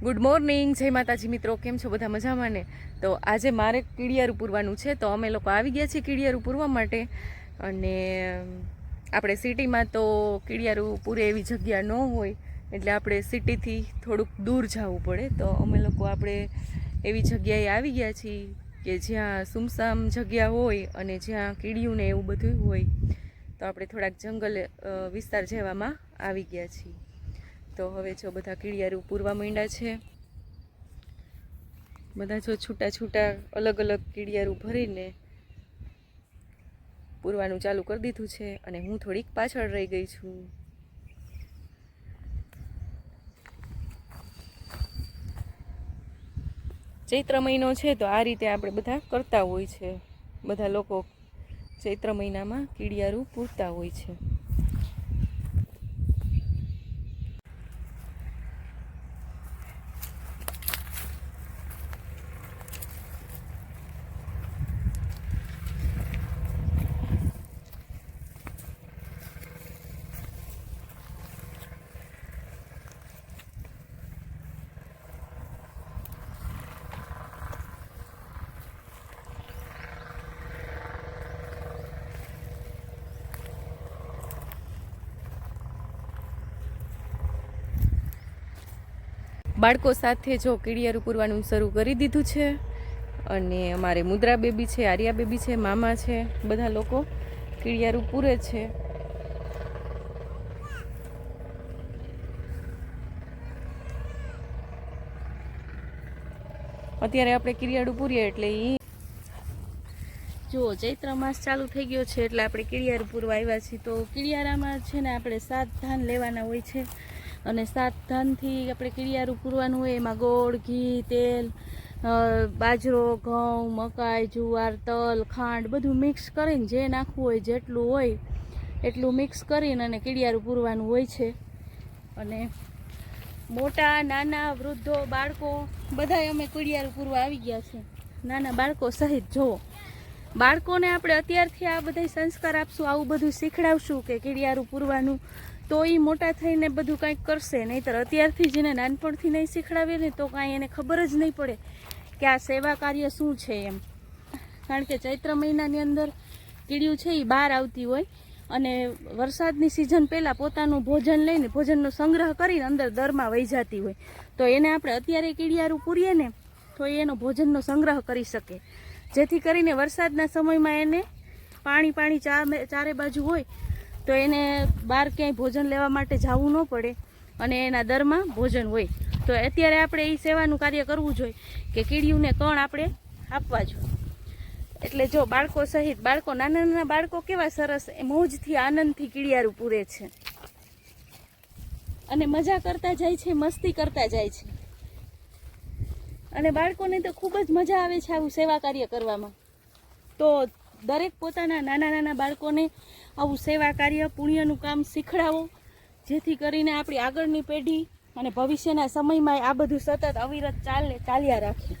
Good morning જય માતાજી મિત્રો, કેમ છો બધા મજામાં ને? તો આજે મારે કીડિયારું પૂરવાનું છે, તો અમે લોકો આવી ગયા છીએ કીડિયારું પૂરવા માટે. અને આપણે સિટીમાં તો કીડિયારું પૂરે એવી જગ્યા ન હોય, એટલે આપણે સિટીથી થોડુંક દૂર જવું પડે. તો અમે લોકો આપણે એવી જગ્યાએ આવી ગયા છીએ કે જ્યાં સુમસામ જગ્યા હોય અને જ્યાં કીડિયું ને એવું બધું હોય. તો આપણે થોડાક જંગલ વિસ્તાર જેવામાં આવી ગયા છીએ. તો હવે જો બધા કીડિયારું પૂરવા માંડ્યા છે. બધા જો છૂટા છૂટા અલગ અલગ કીડિયારું ભરીને પૂરવાનું ચાલુ કરી દીધું છે અને હું થોડીક પાછળ રહી ગઈ છું. ચૈત્ર મહિનો છે તો આ રીતે આપણે બધા કરતા હોય છે. બધા લોકો ચૈત્ર મહિનામાં કીડિયારું પૂરતા હોય છે. બાળકો સાથે જો કીડિયારું પૂરવાનું શરૂ કરી દીધું છે અને અમારે મુદ્રા બેબી છે, આર્યા બેબી છે, મામા છે, બધા લોકો કીડિયારું પૂરે છે. અત્યારે આપણે કીડિયારું પૂરીએ એટલે એ જો ચૈત્ર માસ ચાલુ થઈ ગયો છે એટલે આપણે કીડિયાર પૂરવા આવ્યા છીએ. તો કીડિયારામાં છે ને આપણે સાત ધાન લેવાના હોય છે. અને સાત ધાનથી આપણે કીડિયારું પૂરવાનું હોય, એમાં ગોળ, ઘી, તેલ બાજરો, ઘઉં, મકાઈ, જુવાર, તલ, ખાંડ બધું મિક્સ કરીને જે નાખવું હોય, જેટલું હોય, એટલું મિક્સ કરીને અને કીડિયારું પૂરવાનું હોય છે. અને મોટા, નાના, વૃદ્ધો, બાળકો, બધાય અમે કીડિયારું પૂરવા આવી ગયા છે. નાના બાળકો સહિત જુઓ બાળકોને આપણે અત્યારથી આ બધા સંસ્કાર આપશું, આવું બધું શીખડાવશું કે કીડિયારું પૂરવાનું તો એ મોટા થઈને બધું કાંઈક કરશે, નહીંતર અત્યારથી જેને નાનપણથી નહીં શીખડાવીએ ને તો કાંઈ એને ખબર જ નહીં પડે કે આ સેવા કાર્ય શું છે એમ. કારણ કે ચૈત્ર મહિનાની અંદર કીડિયું છે એ બહાર આવતી હોય અને વરસાદની સિઝન પહેલાં પોતાનું ભોજન લઈને ભોજનનો સંગ્રહ કરીને અંદર દરમાં વહી જતી હોય. તો એને આપણે અત્યારે કીડિયારું પૂરીએ ને, તો એનો ભોજનનો સંગ્રહ કરી શકે. જેથી કરીને વરસાદના સમયમાં એને પાણી પાણી ચારે બાજુ હોય તો એને બહાર ક્યાંય ભોજન લેવા માટે જવું ન પડે અને એના દરમાં ભોજન હોય. તો અત્યારે આપણે એ સેવાનું કાર્ય કરવું જોઈએ કે કીડિયુંને કણ આપણે આપવા જોઈએ. એટલે જો બાળકો સહિત, બાળકો, નાના નાના બાળકો કેવા સરસ મોજથી, આનંદથી કીડિયારું પૂરે છે. અને મજા કરતા જાય છે, મસ્તી કરતા જાય છે. અને બાળકોને તો ખૂબ જ મજા આવે છે આવું સેવા કાર્ય કરવામાં. તો દરેક પોતાના નાના નાના બાળકોને આવું સેવા કાર્ય, પુણ્યનું કામ શીખડાવો, જેથી કરીને આપણી આગળની પેઢી અને ભવિષ્યના સમયમાં આ બધું સતત અવિરત ચાલે ચાલ્યા રાખે.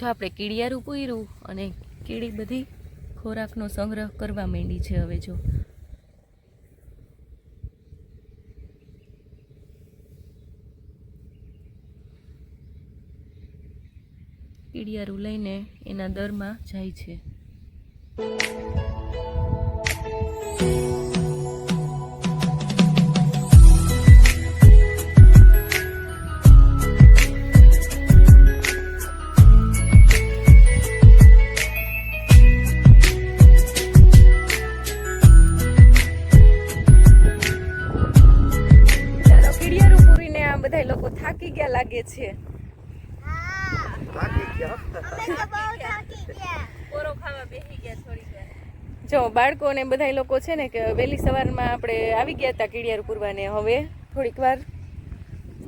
જો આપણે કીડિયારું પૂર્યું અને કીડી બધી ખોરાકનો સંગ્રહ કરવા માંડી છે હવે જો. કીડિયારું લઈને એના દરમાં જાય છે. જો બાળકોને બધા લોકો છે ને કે વહેલી સવારમાં આપણે આવી ગયા હતા કીડિયારું પૂરવાને હવે થોડીક વાર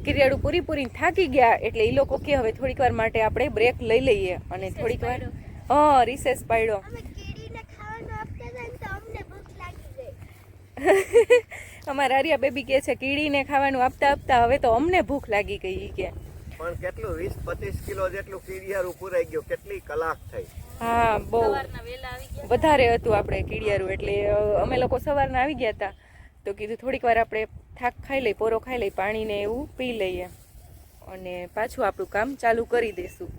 કીડિયારું પૂરી પૂરી થાકી ગયા એટલે એ લોકો કે હવે થોડીક વાર માટે આપણે બ્રેક લઈ લઈએ અને થોડીક વાર હા રિસેસ પાડ્યો. અમારા આર્યા બેબી કહે છે કીડીને ખાવાનું આપતા આપતા હવે તો અમને ભૂખ લાગી ગઈ કે. પણ કેટલું વીસ પચીસ કિલો જેટલું કીડિયારું પુરાઈ ગયું કેટલી કલાક થઈ. હા બહુ. વધારે હતું આપણે કીડિયારું એટલે અમે લોકો સવારના આવી ગયા હતા તો કીધું થોડીક વાર આપણે થાક ખાઈ લઈ પોરો ખાઈ લઈ પાણીને એવું પી લઈએ. અને પાછું આપણું કામ ચાલુ કરી દઈશું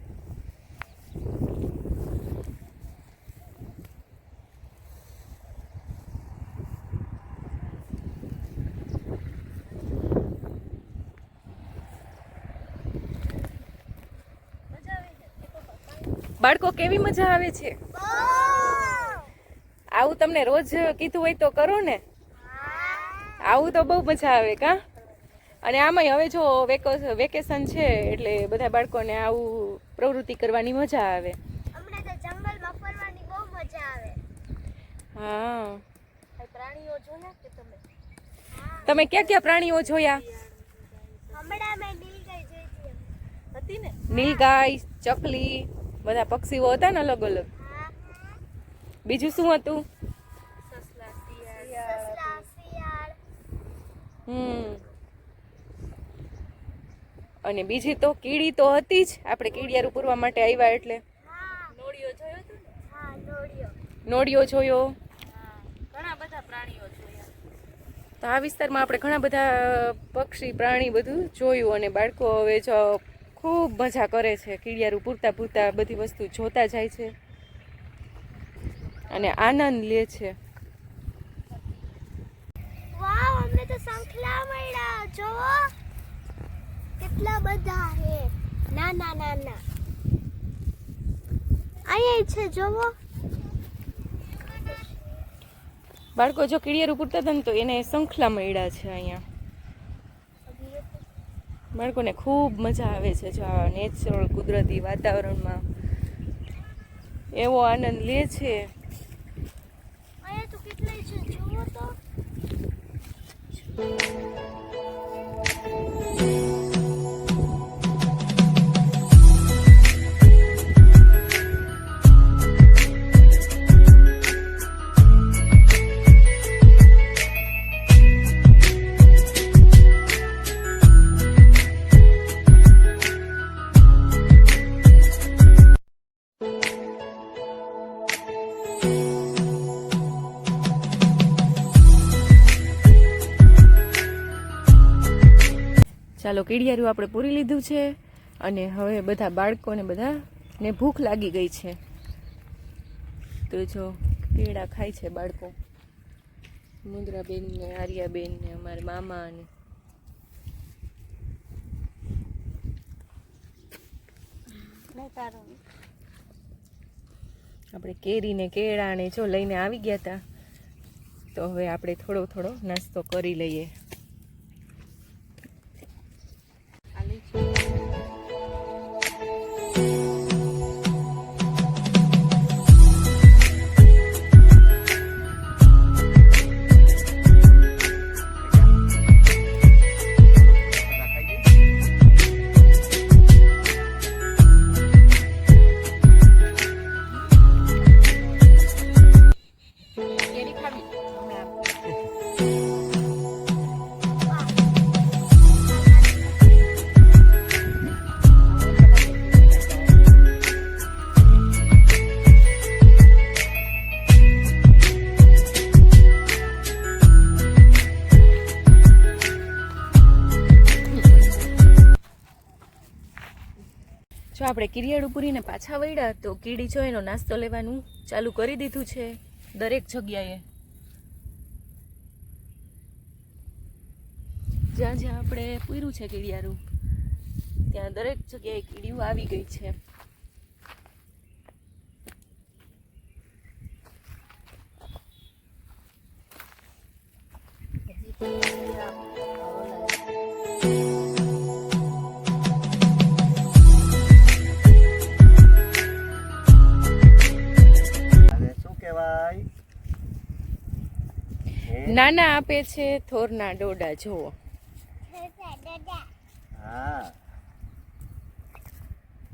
બાળકો કેવી મજા આવે છે? આવું તમને રોજ કીધું હોય તો કરો ને. આવું તો બહુ મજા આવે કા? અને આમાંય હવે જો વેકો- વેકેશન છે એટલે બધા બાળકોને આવું પ્રવૃત્તિ કરવાની મજા આવે. જંગલમાં ફરવાની બહુ મજા આવે. હા. પ્રાણીઓ જોયા કે તમે? તમે ક્યાં ક્યાં પ્રાણીઓ જોયા? હમણાં મેં નીલગાય જોઈ હતી હતી ને? નીલગાય ચકલી. બધા પક્ષીઓ હતા ને અલગ અલગ. બીજું શું હતું? હમ. અને બીજી તો કીડી તો હતી જ. આપણે કીડિયારું પૂરવા માટે આવ્યા એટલે. હા નોળિયો જોયો હા નોળિયો. નોળિયો જોયો. ઘણા બધા પ્રાણીઓ જોયા. તો આ વિસ્તારમાં આપણે ઘણા બધા પક્ષી પ્રાણી બધું જોયું અને બાળકો હવે જો ખૂબ મજા કરે છે. કીડિયારું પૂરતા પૂરતા બધી વસ્તુ જોતા જાય છે અને આનંદ લે છે. વાવ અમને તો શંખલા મળ્યા. જોવો કેટલા બધા હે નાના નાના અહીંયા છે જોવો. બાળકો જો કીડિયારું પૂરતા હતા ને તો એને શંખલા મળ્યા છે અહીંયા. બાળકોને ખૂબ મજા આવે છે જો આ નેચરલ કુદરતી વાતાવરણમાં. એવો આનંદ લે છે. ચાલો કીડિયારું આપણે પૂરી લીધું છે અને હવે બધા બાળકોને બધા ને ભૂખ લાગી ગઈ છે. તો જો કેળા ખાય છે બાળકો. મુદ્રાબેન ને આર્યાબેન ને અમારા મામા ને આપણે કેરી ને કેળા ને જો લઈને આવી ગયા હતા તો હવે આપણે થોડો થોડો નાસ્તો કરી લઈએ. આપણે કિરિયાળું પૂરીને પાછા વળ્યા તો કીડી જો એનો નાસ્તો લેવાનું ચાલુ કરી દીધું છે દરેક જગ્યાએ. જ્યાં જ્યાં આપણે પૂર્યું છે કીડિયારું ત્યાં દરેક જગ્યાએ કીડીઓ આવી ગઈ છે. નાના આપે છે થોરના ડોડા જુઓ. હા.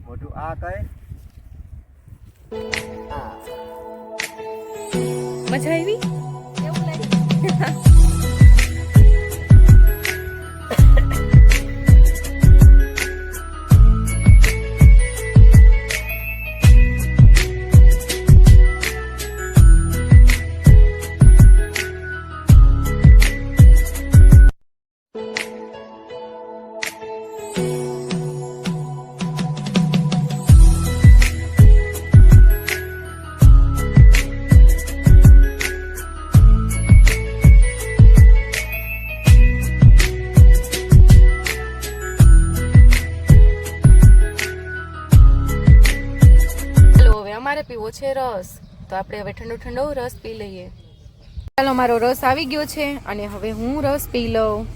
મોટું આ કહે મજા આવી? પીવો છે રસ, તો આપણે હવે ઠંડો ઠંડો રસ પી લઈએ. ચાલો, મારો રસ આવી ગયો છે અને હવે હું રસ પી લઉં.